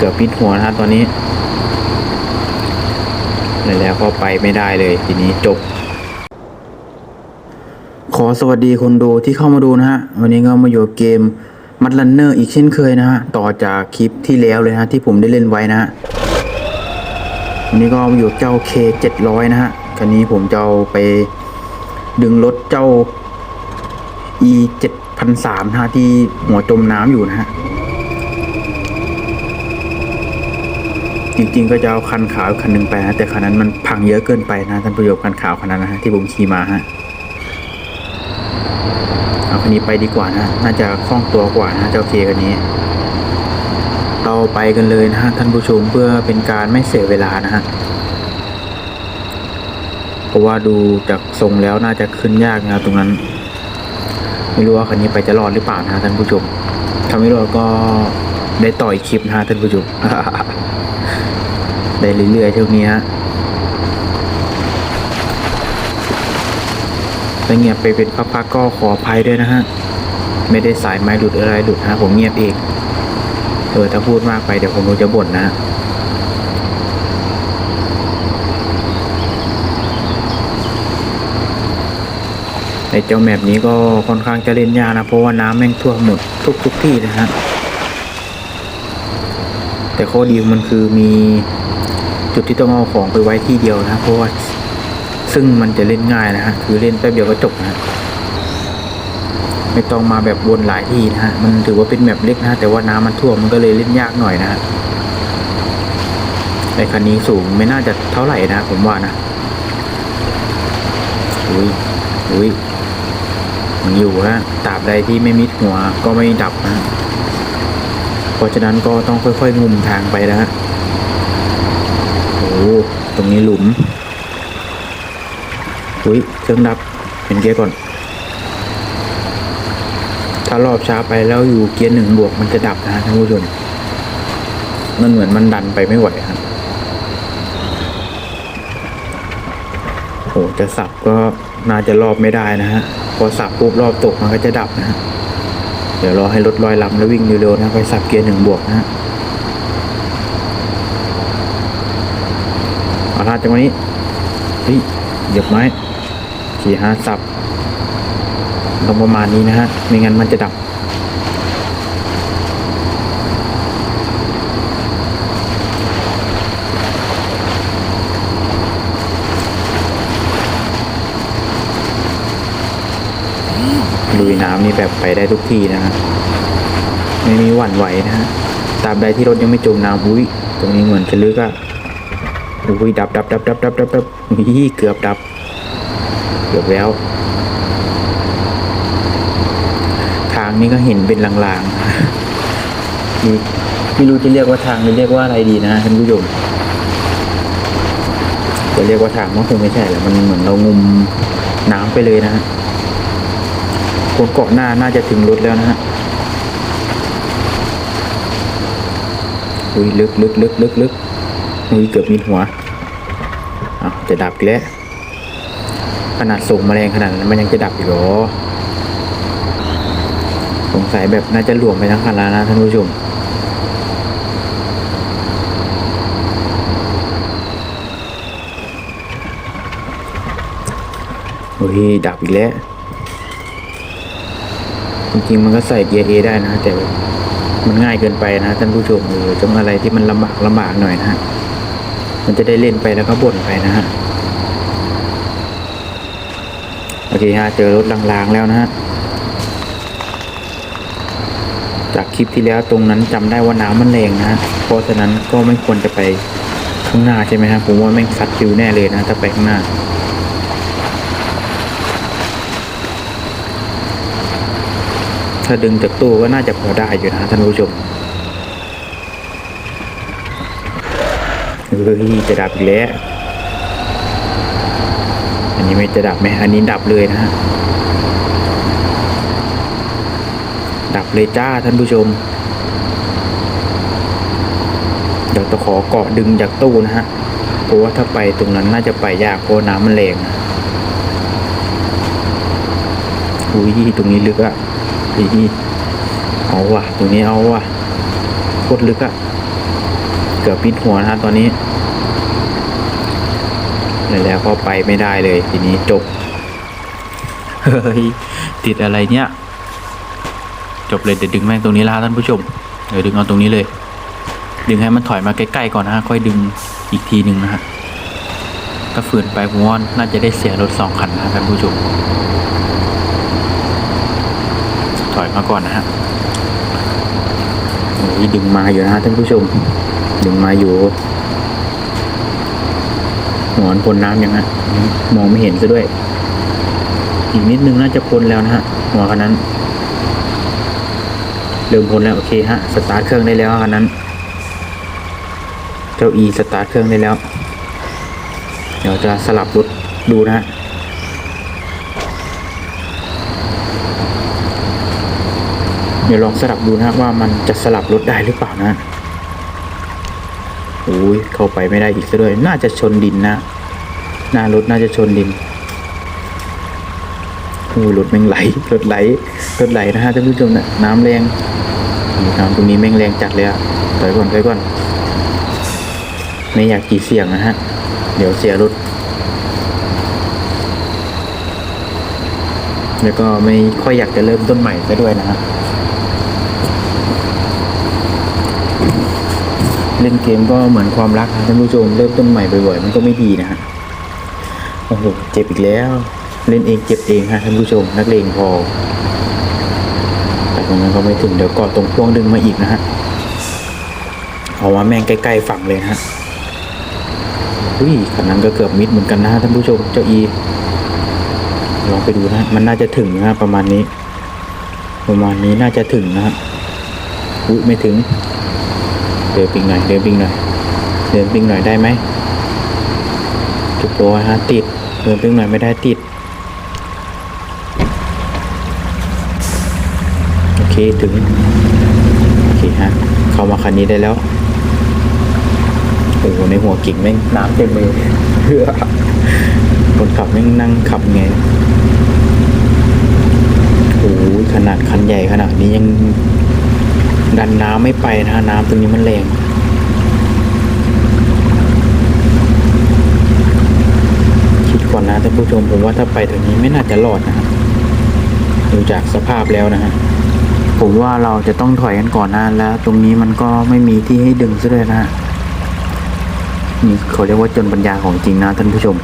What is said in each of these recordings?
เกือบปิดหัวนะตอนนี้แล้วก็ไปไม่ได้เลยทีนี้จบ ขอสวัสดีคนดูที่เข้ามาดูนะฮะ วันนี้ก็มาอยู่เกมมัดลันเนอร์อีกเช่นเคยนะฮะ ต่อจากคลิปที่แล้วเลยฮะที่ผมได้เล่นไว้นะฮะวันนี้ก็มาอยู่กับเจ้า K 700 นะฮะคันนี้ผมจะเอาไปดึงรถเจ้า E 7003นะฮะที่หัวจมน้ำอยู่นะฮะ จริงๆก็จะเอาคันขาวคันหนึ่งไปนะแต่คันนั้นมันพังเยอะเกินไปนะท่านผู้ชมคันขาวคันนั้นนะฮะที่ผมขี่มาฮะเอาคันนี้ไปดีกว่านะน่าจะคล่องตัวกว่านะเจ้าเคคันนี้ เราไปกันเลยนะฮะท่านผู้ชมเพื่อเป็นการไม่เสียเวลานะฮะเพราะว่าดูจากทรงแล้วน่าจะขึ้นยากนะตรงนั้น ไม่รู้ว่าคันนี้ไปจะรอดหรือเปล่านะฮะท่านผู้ชมถ้าไม่รอดก็ได้ต่อยคลิปนะฮะท่านผู้ชม ได้เรื่อยๆช่วงนี้ฮะถ้าเงียบไปเป็นพักๆก็ขออภัยด้วยนะฮะ ไม่ได้สายไม้หลุดอะไรหลุดนะผมเงียบเองเออถ้าพูดมากไปเดี๋ยวผมจะบ่นนะในเจ้าแมปนี้ก็ค่อนข้างจะเล่นยากนะ เพราะว่าน้ำแม่งท่วมหมดทุกทุกที่นะฮะแต่ข้อดีมันคือมี จุดที่ต้องเอาของไปไว้ที่เดียวนะเพราะว่าซึ่งมันจะเล่นง่ายนะฮะคือเล่นแป๊บเดียวก็จบนะไม่ต้องมาแบบวนหลายที่นะฮะมันถือว่าเป็นแมปเล็กนะแต่ว่าน้ำมันท่วมมันก็เลยเล่นยากหน่อยนะฮะไอ้คันนี้สูงไม่น่าจะเท่าไหร่นะผมว่านะอุ้ยอุ้ยยังอยู่นะตราบใดที่ไม่มิดหัวก็ไม่ดับนะเพราะฉะนั้นก็ต้องค่อยๆงุมทางไปนะฮะ ตรงนี้หลุม อุ้ยเครื่องดับ เป็นเกียร์ก่อน ถ้ารอบช้าไปแล้วอยู่เกียร์หนึ่งบวกมันจะดับนะท่านผู้ชมมันเหมือนมันดันไปไม่ไหวครับโอ้จะสับก็น่าจะรอบไม่ได้นะฮะ พอสับปุ๊บรอบตกมันก็จะดับนะฮะ เดี๋ยวรอให้รถลอยลำแล้ววิ่งเร็วๆนะไปสับเกียร์หนึ่งบวกนะฮะเอาละจังหวะนี้เฮ้ยเหยียบไม้ขี่ห้าสับต้องประมาณนี้นะฮะ ไม่งั้นมันจะดับลุยน้ำนี่แบบไปได้ทุกที่นะฮะ ไม่มีหวั่นไหวนะฮะตราบใดที่รถยังไม่จมน้ำอุ้ย ตรงนี้เหมือนจะลึกอะ อุ้ยดับดับดับดับดับดับดับอุ้ยเกือบดับ เกือบแล้ว ทางนี้ก็เห็นเป็นลางๆนี่ไม่รู้จะเรียกว่าทางหรือเรียกว่าอะไรดีนะท่านผู้ชมจะเรียกว่าทางก็คงไม่ใช่แหละมันเหมือนเรางุมน้ำไปเลยนะฮะคนเกาะหน้าน่าจะถึงรถแล้วนะฮะอุ้ยลึกลึกลึกลึกลึก อุ้ยเกือบมีหัวอาจะดับอีกแล้วขนาดส่งแมลงขนาดนั้นมันยังจะดับอีกเหรอสงสัยแบบน่าจะหลวมไปทั้งคันแล้วนะท่านผู้ชมอุ้ยดับอีกแล้ว จริงๆมันก็ใส่เกียร์ A ได้นะ แต่มันง่ายเกินไปนะท่านผู้ชมเออต้องอะไรที่มันลำบากลำบากหน่อยนะฮะ มันจะได้เล่นไปแล้วก็บ่นไปนะฮะโอเคฮะเจอรถลางๆแล้วนะฮะจากคลิปที่แล้วตรงนั้นจำได้ว่าน้ำมันแรงนะฮะเพราะฉะนั้นก็ไม่ควรจะไปข้างหน้าใช่ไหมฮะผมว่าแม่งซัดฟิวแน่เลยนะถ้าไปข้างหน้าถ้าดึงจากตู้ก็น่าจะพอได้อยู่นะท่านผู้ชม เฮ้ยจะดับอีกแล้ว อันนี้ไม่จะดับไหมอันนี้ดับเลยนะฮะ ดับเลยจ้าท่านผู้ชม เดี๋ยวตะขอเกาะดึงจากตู้นะฮะ เพราะว่าถ้าไปตรงนั้นน่าจะไปยากเพราะน้ำมันแรงนะอุ้ยตรงนี้ลึกอะอีเอาว่ะ ตรงนี้เอาว่ะโคตรลึกอะเกือบปิดหัวนะฮะตอนนี้ แล้วก็ไปไม่ได้เลยทีนี้จบ เฮ้ย ติดอะไรเนี่ย จบเลยเดี๋ยวดึงแม่งตรงนี้ละท่านผู้ชม เดี๋ยวดึงเอาตรงนี้เลย ดึงให้มันถอยมาใกล้ๆก่อนนะฮะ ค่อยดึงอีกทีหนึ่งนะฮะ ถ้าฝืนไปผมว่าน่าจะได้เสียรถสองคันนะท่านผู้ชม ถอยมาก่อนนะฮะโอ้ยดึงมาอยู่นะฮะท่านผู้ชม ดึงมาอยู่ หวมันพ้นน้ำยังฮะมองไม่เห็นซะด้วย อีกนิดนึงน่าจะพ้นแล้วนะฮะหัวคันนั้น เริ่มพ้นแล้วโอเคฮะสตาร์ทเครื่องได้แล้วคันนั้น เจ้าอีสตาร์ทเครื่องได้แล้ว เดี๋ยวจะสลับรถดูนะฮะเดี๋ยวลองสลับดูนะว่ามันจะสลับรถได้หรือเปล่านะโอ้ย เข้าไปไม่ได้อีกซะด้วย น่าจะชนดินนะ หน้ารถน่าจะชนดินโอ้ยรถแม่งไหลรถไหลรถไหลนะฮะท่านผู้ชมนะน้ำแรงนี่น้ำตรงนี้แม่งแรงจัดเลยอะถอยก่อนถอยก่อน ไม่อยากกี่เสียงนะฮะ เดี๋ยวเสียรถ แล้วก็ไม่ค่อยอยากจะเริ่มต้นใหม่ซะด้วยนะฮะ เล่นเกมก็เหมือนความรักนะท่านผู้ชมเริ่มต้นใหม่บ่อยๆมันก็ไม่ดีนะฮะโอ้โหเจ็บอีกแล้ว เล่นเองเจ็บเองฮะท่านผู้ชม นักเลงพอแต่ตรงนั้นก็ไม่ถึงเดี๋ยวกอดตรงพ่วงดึงมาอีกนะฮะเอาว่าแม่งใกล้ๆฝั่งเลยฮะอุ้ยคันนั้นก็เกือบมิดเหมือนกันนะท่านผู้ชมเจ้าอีลองไปดูนะมันน่าจะถึงนะฮะประมาณนี้ ประมาณนี้น่าจะถึงนะฮะอุ้ยไม่ถึง เดินปิงหน่อยเดินปิงหน่อยเดินปิงหน่อยได้ไหมจุดโปรฮะติดเดินปิงหน่อยไม่ได้ติดโอเคถึงโอเคฮะเข้ามาคันนี้ได้แล้วโอ้โหในหัวกิ่งแม่งน้ำเต็มเลยเพื่อคนขับแม่งนั่งขับไงโอ้ยขนาดคันใหญ่ขนาดนี้ยัง ดันน้ำไม่ไปนะน้ำตรงนี้มันแรงคิดก่อนนะท่านผู้ชมผมว่าถ้าไปตรงนี้ไม่น่าจะรอดนะครับดูจากสภาพแล้วนะฮะผมว่าเราจะต้องถอยกันก่อนนะแล้ว ตรงนี้มันก็ไม่มีที่ให้ดึงซะด้วยนะฮะนี่เขาเรียกว่าจนปัญญาของจริงนะท่านผู้ชม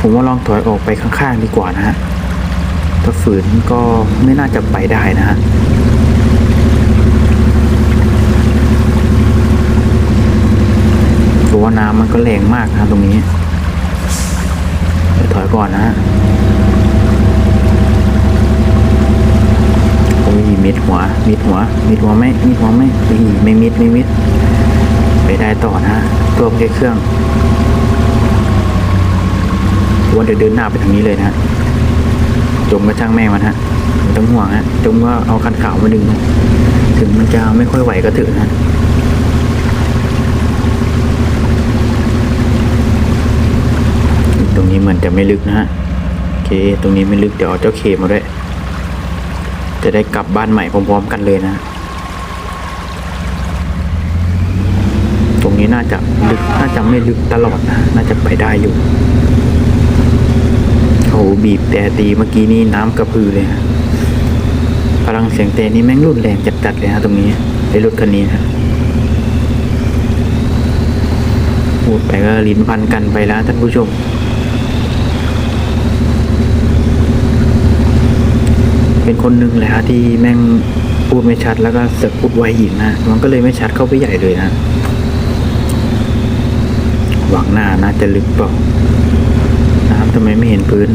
ผมว่าลองถอยออกไปข้างๆดีกว่านะฮะถ้าฝืนก็ไม่น่าจะไปได้นะฮะ เพราะว่าน้ำ มันก็แรงมากนะตรงนี้ถอยก่อนนะฮะโอ้ยมิดหัว มิดหัว มิดหัวไหมมิดหัวไหมไม่ไม่มิดไม่มิด ไปได้ต่อนะฮะตัวแค่เครื่องว่าเดี๋ยวเดินหน้าไปทางนี้เลยนะฮะจมก็ช่างแม่มันฮะต้องห่วงฮะจมก็เอาคันขาวมาดึง ถึงมันจะไม่ค่อยไหวก็ถือนะ ตรงนี้เหมือนจะไม่ลึกนะฮะโอเค ตรงนี้ไม่ลึกเดี๋ยวเอาเจ้าเคมาด้วย จะได้กลับบ้านใหม่พร้อมๆกันเลยนะ ตรงนี้น่าจะลึกน่าจะไม่ลึกตลอดนะน่าจะไปได้อยู่โอ้โหบีบแต่ตีเมื่อกี้นี่น้ำกระพือเลยฮะพลังเสียงเตะนี่แม่งรุนแรงจัดๆเลยฮะตรงนี้ไอ้รถคันนี้ฮะพูดไปก็ลิ้นพันกันไปแล้วท่านผู้ชม เป็นคนหนึ่งเลยฮะที่แม่งพูดไม่ชัดแล้วก็เสกพูดไวอีกนะ มันก็เลยไม่ชัดเข้าไปใหญ่เลยนะ หวังหน้าน่าจะลึกเปล่าน้ำทำไมไม่เห็นพื้น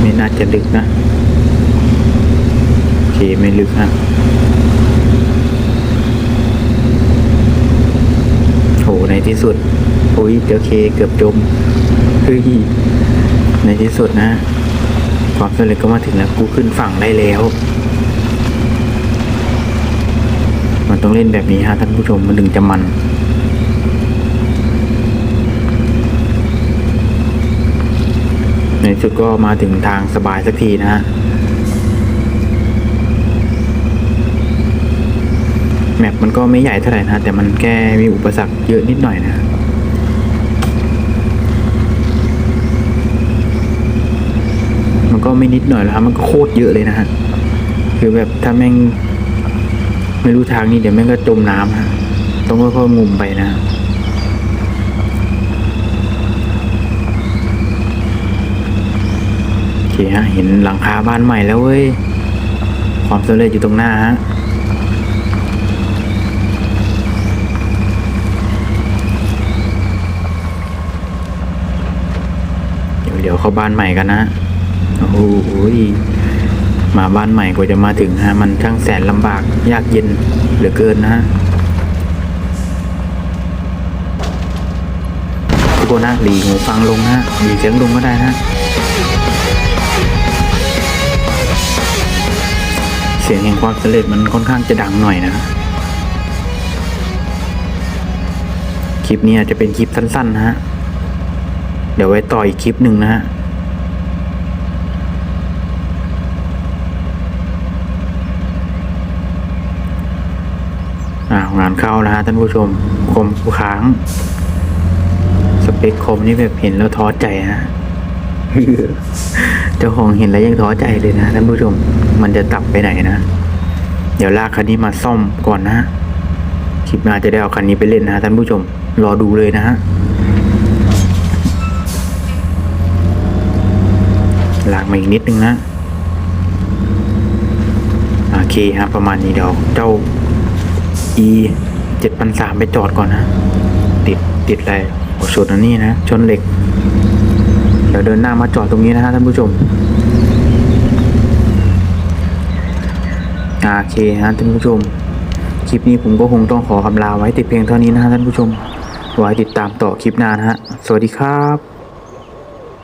ไม่น่าจะลึกนะโอเคไม่ลึกนะโหในที่สุดโอ้ยเจอเคเกือบจมเฮ้ยในที่สุดนะ ความสำเร็จก็มาถึงแล้วกูขึ้นฝั่งได้แล้ว มันต้องเล่นแบบนี้ฮะท่านผู้ชมมันถึงจะมันในสุดก็มาถึงทางสบายสักทีนะฮะแมปมันก็ไม่ใหญ่เท่าไหร่นะ แต่มันแค่มีอุปสรรคเยอะนิดหน่อยนะ มันก็ ไม่นิดหน่อยแล้วครับมันก็โคตรเยอะเลยนะฮะคือแบบถ้าแม่งไม่รู้ทางนี้เดี๋ยวแม่งก็จมน้ำฮะต้องค่อยๆงุมไปนะโอเคฮะเห็นหลังคาบ้านใหม่แล้วเว้ยความสำเร็จอยู่ตรงหน้าฮะเดี๋ยวเดี๋ยวเข้าบ้านใหม่กันนะ โอ้โหมาบ้านใหม่กว่าจะมาถึงฮะ มันช่างแสนลำบากยากเย็นเหลือเกินนะฮะทุกคนนะหลีหูฟังลงนะหลีเสียงลงก็ได้นะเสียงแห่งความสำเร็จมันค่อนข้างจะดังหน่อยนะคลิปนี้อาจจะเป็นคลิปสั้นๆนะฮะ เดี๋ยวไว้ต่ออีกคลิปหนึ่งนะฮะ งานเข้านะฮะท่านผู้ชมคมกูค้าง สเปคคมนี่แบบเห็นแล้วท้อใจฮะเจ้าของเห็นแล้วยังท้อใจเลยนะท่านผู้ชม มันจะตับไปไหนนะ เดี๋ยวลากคันนี้มาซ่อมก่อนนะฮะคลิปหน้าจะได้เอาคันนี้ไปเล่นนะฮะท่านผู้ชม รอดูเลยนะฮะลากมาอีกนิดนึงนะโอเคครับประมาณนี้เดี๋ยวเจ้า e เจ็ดพันสามไปจอดก่อนนะ ติดติดอะไรโอ้ชนอันนี้นะ ชนเหล็ก เดี๋ยวเดินหน้ามาจอดตรงนี้นะฮะท่านผู้ชมโอเคฮะท่านผู้ชม คลิปนี้ผมก็คงต้องขอคำลาไว้แต่เพียงเท่านี้นะฮะท่านผู้ชม ไว้ติดตามต่อคลิปหน้านะฮะ สวัสดีครับ